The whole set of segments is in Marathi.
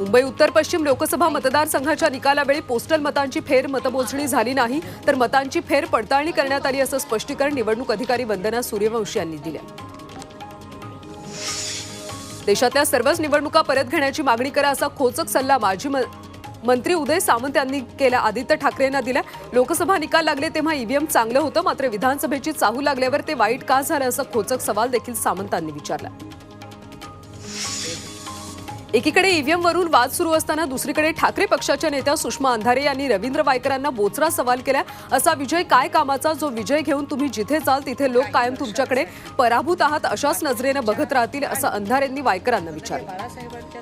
मुंबई उत्तर पश्चिम लोकसभा मतदारसंघाच्या निकालावेळी पोस्टल मतांची फेर मतमोजणी झाली नाही तर मतांची फेर पडताळणी करण्यात आली असं स्पष्टीकरण निवडणूक अधिकारी वंदना सूर्यवंशी यांनी दिलं. देशातल्या सर्वच निवडणुका परत घेण्याची मागणी करा असा खोचक सल्ला माजी मंत्री उदय सामंत यांनी केला आदित्य ठाकरेंना दिला. लोकसभा निकाल लागले तेव्हा ईव्हीएम चांगलं होतं मात्र विधानसभेची चाहू लागल्यावर ते वाईट का झालं असा खोचक सवाल देखील सामंतांनी विचारला. एकीकडे ईव्हीएम वरून वाद सुरू असताना दुसरीकडे ठाकरे पक्षाच्या नेत्या सुषमा अंधारे यांनी रवींद्र वायकरांना बोचरा सवाल केला. असा विजय काय कामाचा? जो विजय घेऊन तुम्ही जिथे जाल तिथे लोक कायम तुमच्याकडे पराभूत आहात अशाच नजरेनं बघत राहतील असं अंधारेंनी वायकरांना विचारलं. बाळासाहेबांच्या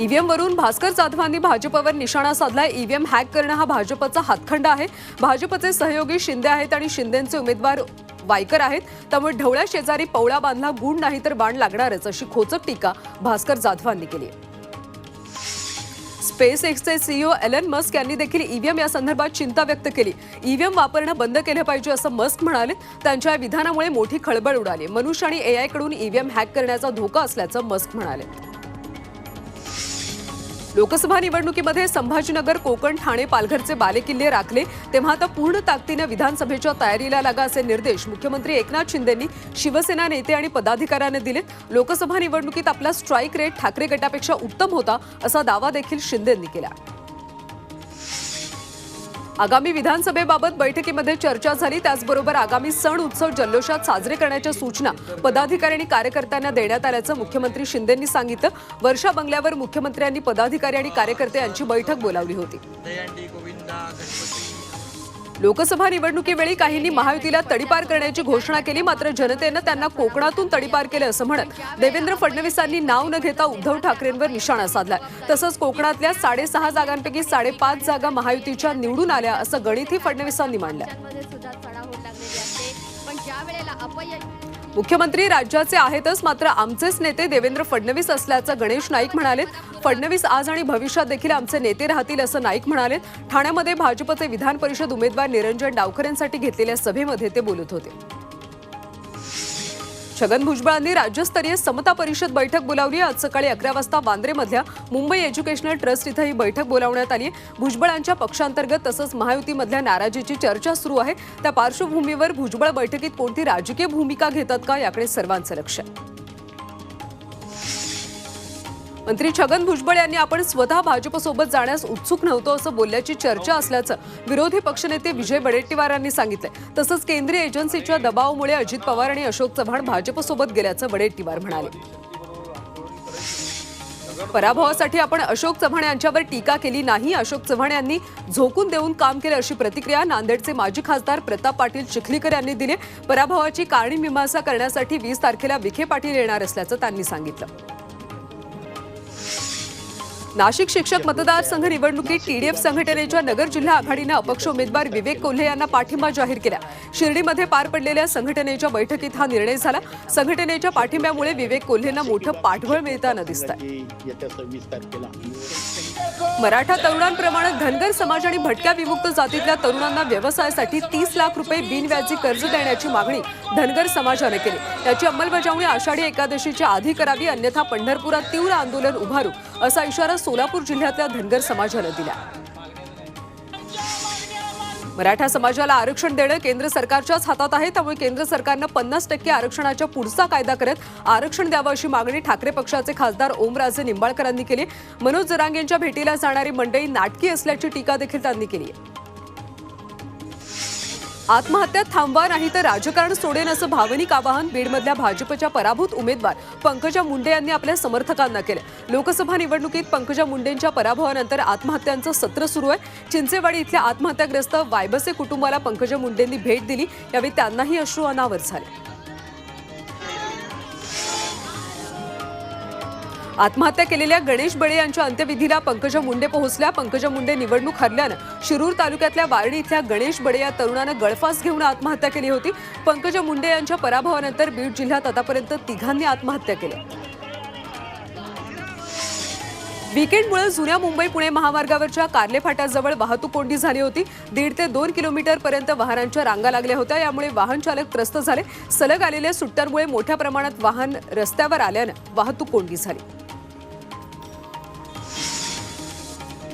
ईव्हीएम वरून भास्कर जाधवांनी भाजपवर निशाणा साधला ईव्हीएम हॅक करणं हा भाजपचा हातखंड आहे. भाजपचे सहयोगी शिंदे आहेत आणि शिंदेचे उमेदवार वायकर आहेत. त्यामुळे ढवळ्या शेजारी पवळा बांधला गुण नाही तर बाण लागणारच अशी खोचक टीका भास्कर जाधवांनी केली आहे. स्पेस एक्सचे सीईओ एलन मस्क यांनी देखील ईव्हीएम या संदर्भात चिंता व्यक्त केली. ईव्हीएम वापरणं बंद केलं पाहिजे असं मस्क म्हणाले. त्यांच्या या विधानामुळे मोठी खळबळ उडाली. मनुष्य आणि एआयकडून ईव्हीएम हॅक करण्याचा धोका असल्याचं मस्क म्हणाले. लोकसभा निवडणुकीमध्ये संभाजीनगर कोकण ठाणे पालघरचे बालेकिल्ले राखले. तेव्हा आता पूर्ण ताकदीनं विधानसभेच्या तयारीला लागा असे निर्देश मुख्यमंत्री एकनाथ शिंदेंनी शिवसेना नेते आणि पदाधिकाऱ्यांना दिले लोकसभा निवडणुकीत आपला स्ट्राईक रेट ठाकरे गटापेक्षा उत्तम होता असा दावा देखील शिंदेंनी केला. आगामी विधानसभेबाबत बैठकीमध्ये चर्चा झाली. त्याचबरोबर आगामी सण उत्सव जल्लोषात साजरे करण्याच्या सूचना पदाधिकारी आणि कार्यकर्त्यांना देण्यात आल्याचं मुख्यमंत्री शिंदेंनी सांगितलं. वर्षा बंगल्यावर मुख्यमंत्र्यांनी पदाधिकारी आणि कार्यकर्ते यांची बैठक बोलावली होती. लोकसभा निवडणुकीवेळी काहींनी महायुतीला तडीपार करण्याची घोषणा केली मात्र जनतेनं त्यांना कोकणातून तडीपार केलं असं म्हणत देवेंद्र फडणवीसांनी नाव न घेता उद्धव ठाकरेंवर निशाणा साधलाय. तसंच कोकणातल्या साडेसहा जागांपैकी साडेपाच जागा महायुतीच्या निवडून आल्या असं गणितही फडणवीसांनी मांडलं मुख्यमंत्री राज्याचे आहेतच मात्र आमचेच नेते देवेंद्र फडणवीस असल्याचं गणेश नाईक म्हणाले फडणवीस आज आणि भविष्यात देखील आमचे नेते राहतील असं नाईक म्हणाले ठाण्यामध्ये भाजपचे विधान परिषद उमेदवार निरंजन डावकर यांसाठी घेतलेल्या सभेमध्ये ते बोलत होते. छगन भुजबळांनी राज्यस्तरीय समता परिषद बैठक बोलावली. आज सकाळी अकरा वाजता वांद्रेमधल्या मुंबई एज्युकेशनल ट्रस्ट इथं ही बैठक बोलावण्यात आली. भुजबळांच्या पक्षांतर्गत तसंच महायुतीमधल्या नाराजीची चर्चा सुरू आहे. त्या पार्श्वभूमीवर भुजबळ बैठकीत कोणती राजकीय भूमिका घेतात का याकडे सर्वांचं लक्ष आहे. मंत्री छगन भुजबळ यांनी आपण स्वतः भाजपसोबत जाण्यास उत्सुक नव्हतो असं बोलल्याची चर्चा असल्याचं विरोधी पक्षनेते विजय वडेट्टीवार यांनी सांगितलंय. तसंच केंद्रीय एजन्सीच्या दबावामुळे अजित पवार आणि अशोक चव्हाण भाजपसोबत गेल्याचं वडेट्टीवार म्हणाले. पराभवासाठी आपण अशोक चव्हाण यांच्यावर टीका केली नाही. अशोक चव्हाण यांनी झोकून देऊन काम केले अशी प्रतिक्रिया नांदेडचे माजी खासदार प्रताप पाटील चिखलीकर यांनी दिली. पराभवाची कारणी मीमांसा करण्यासाठी वीस तारखेला विखे पाटील येणार असल्याचं त्यांनी सांगितलं. नाशिक शिक्षक मतदारसंघ निवडणुकीत टीडीएफ संघटनेच्या नगर जिल्हा आघाडीनं अपक्ष उमेदवार विवेक कोल्हे यांना पाठिंबा जाहीर केला. शिर्डीमध्ये पार पडलेल्या संघटनेच्या बैठकीत हा निर्णय झाला. संघटनेच्या पाठिंब्यामुळे विवेक कोल्हेंना मोठं पाठबळ मिळताना दिसतंय. मराठा तरुणांप्रमाणे धनगर समाज आणि भटक्या विमुक्त जातीतल्या तरुणांना व्यवसायासाठी तीस लाख रुपये बिनव्याजी कर्ज देण्याची मागणी धनगर समाजाने केली. याची अंमलबजावणी आषाढी एकादशीच्या आधी करावी अन्यथा पंढरपुरात तीव्र आंदोलन उभारू असा इशारा सोलापूर जिल्ह्यातल्या धनगर समाजानं दिला. मराठा समाजाला आरक्षण देणं केंद्र सरकारच्याच हातात आहे त्यामुळे केंद्र सरकारनं पन्नास टक्के आरक्षणाच्या पुढचा कायदा करत आरक्षण द्यावं अशी मागणी ठाकरे पक्षाचे खासदार ओमराजे निंबाळकरांनी केली. मनोज जरांगेंच्या भेटीला जाणारी मंडळी नाटकी असल्याची टीका देखील त्यांनी केली आहे. आत्महत्या थांबवा नाही तर राजकारण सोडेन असं भावनिक आवाहन बीडमधल्या भाजपच्या पराभूत उमेदवार पंकजा मुंडे यांनी आपल्या समर्थकांना केलं. लोकसभा निवडणुकीत पंकजा मुंडेंच्या पराभवानंतर आत्महत्यांचं सत्र सुरू आहे. चिंचेवाडी इथल्या आत्महत्याग्रस्त वायबसे कुटुंबाला पंकजा मुंडेंनी भेट दिली. यावेळी त्यांनाही अश्रू अनावर झाले. आत्महत्या केलेल्या गणेश बळे यांच्या अंत्यविधीला पंकजा मुंडे पोहोचल्या. पंकजा मुंडे निवडणूक हरल्यानं शिरूर तालुक्यातल्या वारणी इथल्या गणेश बळे या तरुणानं गळफास घेऊन आत्महत्या केली होती. पंकजा मुंडे यांच्या पराभवानंतर बीड जिल्ह्यात आतापर्यंत तिघांनी आत्महत्या केल्या. विकेंडमुळे जुन्या मुंबई पुणे महामार्गावरच्या कार्ले फाट्याजवळ वाहतूक कोंडी झाली होती. दीड ते दोन किलोमीटर पर्यंत वाहनांच्या रांगा लागल्या होत्या. यामुळे वाहन चालक त्रस्त झाले. सलग आलेल्या सुट्ट्यांमुळे मोठ्या प्रमाणात वाहन रस्त्यावर आल्यानं वाहतूक कोंडी झाली.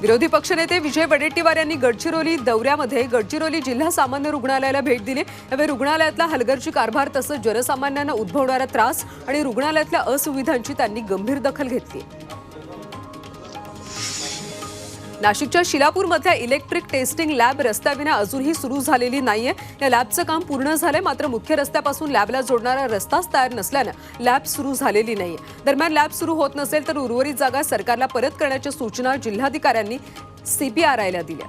विरोधी पक्षनेते विजय वडेट्टीवार यांनी गडचिरोली दौऱ्यामध्ये गडचिरोली जिल्हा सामान्य रुग्णालयाला भेट दिली. यावेळी रुग्णालयातला हलगर्जी कारभार तसंच जनसामान्यांना उद्भवणारा त्रास आणि रुग्णालयातल्या असुविधांची त्यांनी गंभीर दखल घेतली. नाशिकच्या शिलापूरमधल्या इलेक्ट्रिक टेस्टिंग लॅब रस्त्याविना अजूनही सुरू झालेली नाहीये. या लॅबचं काम पूर्ण झालंय मात्र मुख्य रस्त्यापासून लॅबला जोडणारा रस्ताच तयार नसल्यानं लॅब सुरू झालेली नाहीये. दरम्यान लॅब सुरू होत नसेल तर उर्वरित जागा सरकारला परत करण्याच्या सूचना जिल्हाधिकाऱ्यांनी सीपीआरआयला दिल्या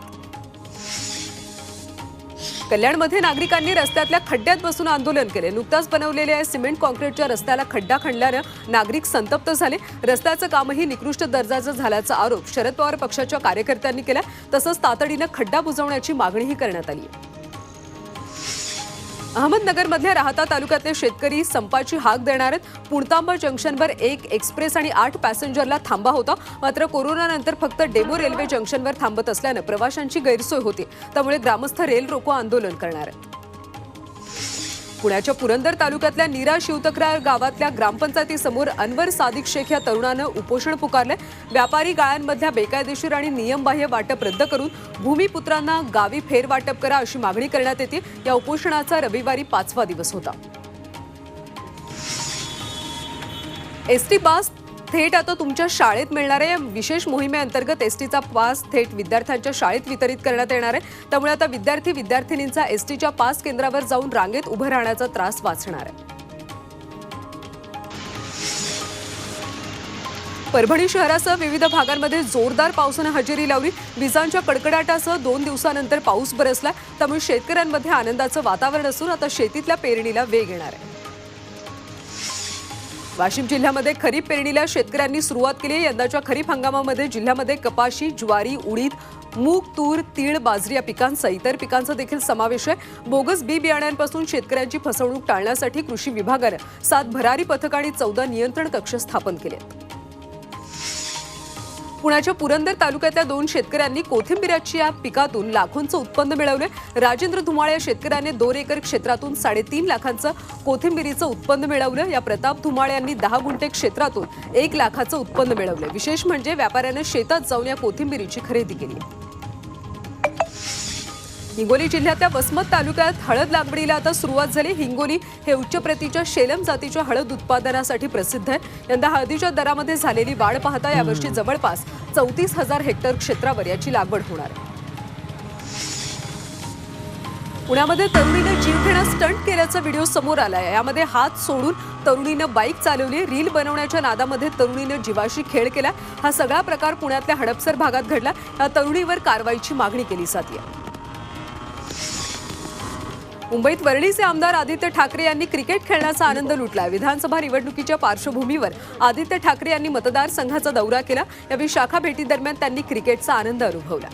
कल्याणमध्ये नागरिकांनी रस्त्यातल्या खड्ड्यात बसून आंदोलन केले. नुकताच बनवलेल्या या सिमेंट कॉन्क्रीटच्या रस्त्याला खड्डा खणल्यानं नागरिक संतप्त झाले. रस्त्याचं कामही निकृष्ट दर्जाचं झाल्याचा आरोप शरद पवार पक्षाच्या कार्यकर्त्यांनी केला तसंच तातडीनं खड्डा बुजवण्याची मागणीही करण्यात आली अहमदनगरमधल्या राहता तालुक्यातले शेतकरी संपाची हाक देणार आहेत. पुणतांबा जंक्शनवर एक एक्सप्रेस आणि आठ पॅसेंजरला थांबा होता. मात्र कोरोनानंतर फक्त डेमो रेल्वे जंक्शनवर थांबत असल्यानं प्रवाशांची गैरसोय होती. त्यामुळे ग्रामस्थ रेल रोको आंदोलन करणार आहेत. पुण्याच्या पुरंदर तालुक्यातल्या नीरा शिवतक्रार गावातल्या ग्रामपंचायतीसमोर अनवर सादिक शेख या तरुणानं उपोषण पुकारले. व्यापारी गाळ्यांमधल्या बेकायदेशीर आणि नियमबाह्य वाटप रद्द करून भूमिपुत्रांना गावी फेरवाटप करा अशी मागणी करण्यात येते. या उपोषणाचा रविवारी पाचवा दिवस होता. एसटी पास थेट आता तुमच्या शाळेत मिळणाऱ्या विशेष मोहिमेअंतर्गत एसटीचा पास थेट विद्यार्थ्यांच्या शाळेत वितरित करण्यात येणार आहे. त्यामुळे आता विद्यार्थी विद्यार्थिनींचा एस टीच्या पास केंद्रावर जाऊन रांगेत उभं राहण्याचा त्रास वाचणार आहे. परभणी शहरासह विविध भागांमध्ये जोरदार पावसानं हजेरी लावली. विजांच्या कडकडाटासह दोन दिवसानंतर पाऊस बरसला. त्यामुळे शेतकऱ्यांमध्ये आनंदाचं वातावरण असून आता शेतीतल्या पेरणीला वेग येणार आहे. वाशिम जिल्ह्यामध्ये खरीप पेरणीला शेतकऱ्यांनी सुरुवात केली आहे. यंदाच्या खरीप हंगामामध्ये जिल्ह्यामध्ये कपाशी ज्वारी उडीद मूग तूर तीळ बाजरी या पिकांचा इतर पिकांचा देखील समावेश आहे. बोगस बी बियाण्यांपासून शेतकऱ्यांची फसवणूक टाळण्यासाठी कृषी विभागानं सात भरारी पथक आणि चौदा नियंत्रण कक्ष स्थापन केले आहेत पुण्याच्या पुरंदर तालुक्यातल्या दोन शेतकऱ्यांनी कोथिंबिराची या पिकातून लाखोंचं उत्पन्न मिळवलं. राजेंद्र धुमाळे या शेतकऱ्याने दोन एकर क्षेत्रातून साडेतीन लाखांचं कोथिंबिरीचं उत्पन्न मिळवलं. या प्रताप धुमाळ यांनी दहा गुंठे क्षेत्रातून एक लाखाचं उत्पन्न मिळवलं. विशेष म्हणजे व्यापाऱ्यानं शेतात जाऊन या कोथिंबिरीची खरेदी केली. हिंगोली जिल्ह्यातल्या वसमत तालुक्यात हळद लागवडीला आता सुरुवात झाली. हिंगोली हे उच्च प्रतीच्या शेलम जातीच्या हळद उत्पादनासाठी प्रसिद्ध आहे. यंदा हळदीच्या दरामध्ये झालेली वाढ पाहता यावर्षी जवळपास चौतीस हजार हेक्टर क्षेत्रावर याची लागवड होणार आहे. पुण्यामध्ये तरुणीनं जीवघेणा स्टंट केल्याचा व्हिडिओ समोर आलाय. यामध्ये हात सोडून तरुणीनं बाईक चालवली. रील बनवण्याच्या नादामध्ये तरुणीनं जीवाशी खेळ केला. हा सगळा प्रकार पुण्यातल्या हडपसर भागात घडला. या तरुणीवर कारवाईची मागणी केली जाते मुंबईत वरळीचे आमदार आदित्य ठाकरे यांनी क्रिकेट खेळण्याचा आनंद लुटला. विधानसभा निवडणुकीच्या पार्श्वभूमीवर आदित्य ठाकरे यांनी मतदारसंघाचा दौरा केला. यावेळी शाखा भेटीदरम्यान त्यांनी क्रिकेटचा आनंद अनुभवला.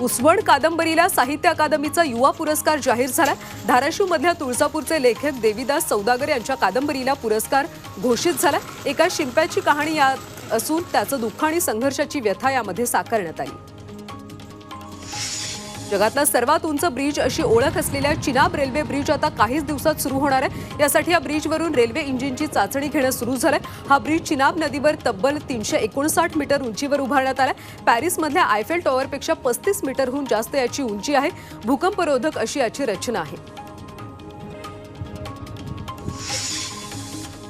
उसवड कादंबरीला साहित्य अकादमीचा युवा पुरस्कार जाहीर झाला. धाराशिव मधल्या तुळजापूरचे लेखक देवीदास सौदागर यांच्या कादंबरीला पुरस्कार घोषित झाला. एका शिंप्याची कहाणी यात असून त्याचं दुःख आणि संघर्षाची व्यथा यामध्ये साकारण्यात आली. जगातला सर्वात उंच ब्रिज अशी ओळख असलेल्या चिनाब रेल्वे ब्रिज आता काहीच दिवसात सुरू होणार आहे. यासाठी या ब्रिजवरून रेल्वे इंजिनची चाचणी घेणं सुरू झालंय. हा ब्रिज चिनाब नदीवर तब्बल तीनशे एकोणसाठ मीटर उंचीवर उभारण्यात आलाय. पॅरिसमधल्या आयफेल टॉवरपेक्षा पस्तीस मीटरहून जास्त याची उंची आहे. भूकंपरोधक अशी याची रचना आहे.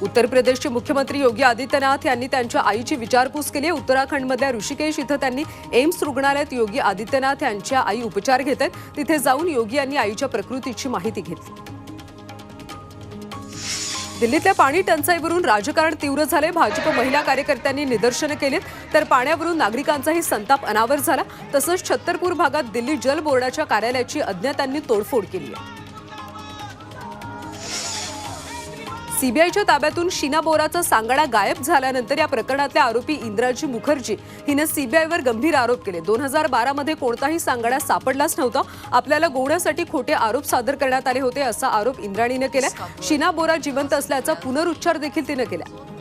उत्तर प्रदेशचे मुख्यमंत्री योगी आदित्यनाथ यांनी त्यांच्या आईची विचारपूस केली. आहे उत्तराखंडमधल्या ऋषिकेश इथं त्यांनी एम्स रुग्णालयात योगी आदित्यनाथ यांच्या आई उपचार घेत आहेत. तिथे जाऊन योगी यांनी आईच्या प्रकृतीची माहिती घेतली. दिल्लीतल्या पाणी टंचाईवरून राजकारण तीव्र झाले भाजप महिला कार्यकर्त्यांनी निदर्शनं केलीत. तर पाण्यावरून नागरिकांचाही संताप अनावर झाला. तसंच छत्तरपूर भागात दिल्ली जल बोर्डाच्या कार्यालयाची अज्ञातांनी तोडफोड केली आहे. सीबीआयच्या ताब्यातून शीना बोराचा सांगाडा गायब झाल्यानंतर या प्रकरणातल्या आरोपी इंद्राजी मुखर्जी. हिनं सीबीआयवर गंभीर आरोप केले. दोन हजार बारामध्ये कोणताही सांगाडा सापडलाच नव्हता. आपल्याला गोवण्यासाठी खोटे आरोप सादर करण्यात आले होते असा आरोप इंद्राणीनं केला. शीना बोरा जिवंत असल्याचा पुनरुच्चार देखील तिनं केला.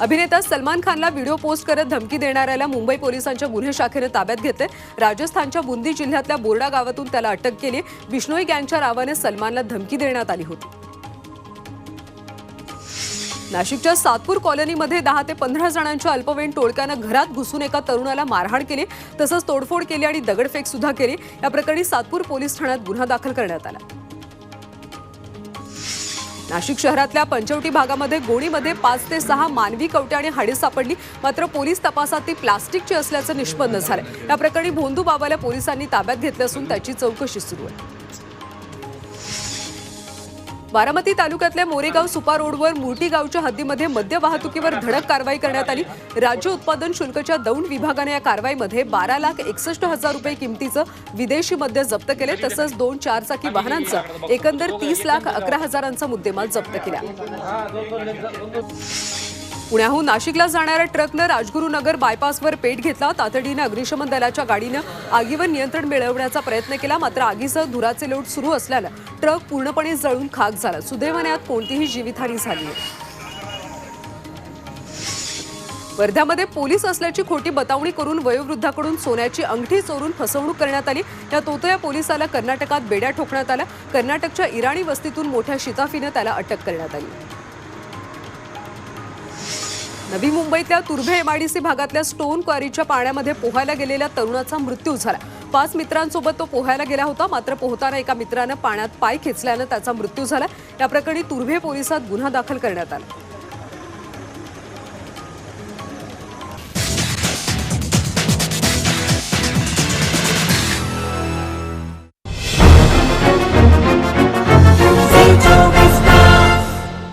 अभिनेता सलमान खानला व्हिडिओ पोस्ट करत धमकी देणाऱ्याला मुंबई पोलिसांच्या गुन्हे शाखेनं ताब्यात घेतले. राजस्थानच्या बुंदी जिल्ह्यातल्या बोर्डा गावातून त्याला अटक केली. बिश्नोई गँगच्या नावाने सलमानला धमकी देण्यात आली होती. नाशिकच्या सातपूर कॉलनीमध्ये दहा ते पंधरा जणांच्या अल्पवयीन टोळक्यानं घरात घुसून एका तरुणाला मारहाण केली. तसंच तोडफोड केली आणि दगडफेक सुद्धा केली. या प्रकरणी सातपूर पोलीस ठाण्यात गुन्हा दाखल करण्यात आला. नाशिक शहरातल्या पंचवटी भागामध्ये गोणीमध्ये पाच ते सहा मानवी कवटे आणि हाडी सापडली. मात्र पोलीस तपासात ती प्लास्टिकची असल्याचं निष्पन्न झालं या प्रकरणी भोंदू बाबाला पोलिसांनी ताब्यात घेतलं असून त्याची चौकशी सुरू आहे. बारामती तालुक्यातल्या मोरेगाव सुपा रोडवर मुर्टी गावच्या हद्दीमध्ये मद्य वाहतुकीवर धडक कारवाई करण्यात आली. राज्य उत्पादन शुल्कच्या दौंड विभागाने या कारवाईमध्ये बारा लाख एकसष्ट हजार रुपये किमतीचं विदेशी मद्य जप्त केले तसंच दोन चारचाकी वाहनांचं एकंदर तीस लाख अकरा हजारांचा मुद्देमाल जप्त केला. पुण्याहून नाशिकला जाणाऱ्या ट्रकनं राजगुरुनगर बायपासवर पेट घेतला. तातडीनं अग्निशमन दलाच्या गाडीनं आगीवर नियंत्रण मिळवण्याचा प्रयत्न केला मात्र आगीसह धुराचे लोट सुरू असल्यानं ट्रक पूर्णपणे जळून खाक झाला. सुदैवाने यात कोणतीही जीवितहानी झाली वर्ध्यामध्ये पोलीस असल्याची खोटी बतावणी करून वयोवृद्धाकडून सोन्याची अंगठी चोरून फसवणूक करण्यात आली. या तोतया पोलिसाला कर्नाटकात बेड्या ठोकण्यात आल्या. कर्नाटकच्या इराणी वस्तीतून मोठ्या शिताफीनं त्याला अटक करण्यात आली. नवी मुंबईतल्या तुर्भे एमआयडीसी भागातल्या स्टोन क्वारीच्या पाण्यामध्ये पोहायला गेलेल्या तरुणाचा मृत्यू झाला. पाच मित्रांसोबत तो पोहायला गेला होता मात्र पोहताना एका मित्रानं पाण्यात पाय खेचल्यानं त्याचा मृत्यू झाला. या प्रकरणी तुर्भे पोलिसात गुन्हा दाखल करण्यात आला.